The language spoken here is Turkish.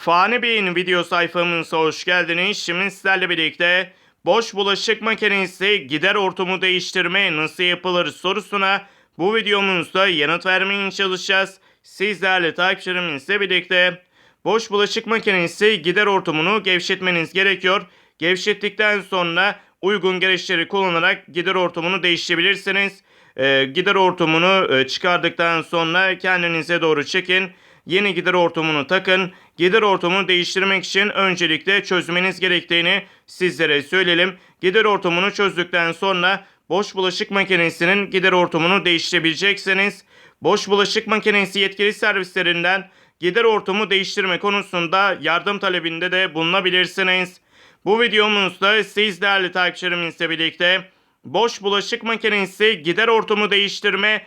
Fani Bey'in video sayfamıza hoş geldiniz. Şimdi sizlerle birlikte boş bulaşık makinesi gider hortumu değiştirme nasıl yapılır sorusuna bu videomuzda yanıt vermeye çalışacağız. Sizlerle takipçilerimizle birlikte boş bulaşık makinesi gider hortumunu gevşetmeniz gerekiyor. Gevşettikten sonra uygun gereçleri kullanarak gider hortumunu değiştirebilirsiniz. Ee, gider hortumunu e, çıkardıktan sonra kendinize doğru çekin. Yeni gider hortumunu takın. Gider hortumunu değiştirmek için öncelikle çözmeniz gerektiğini sizlere söyleyelim. Gider hortumunu çözdükten sonra boş bulaşık makinesinin gider hortumunu değiştirebileceksiniz. Boş bulaşık makinesi yetkili servislerinden gider hortumu değiştirme konusunda yardım talebinde de bulunabilirsiniz. Bu videomuzda siz değerli takipçilerimizle birlikte boş bulaşık makinesi gider hortumu değiştirme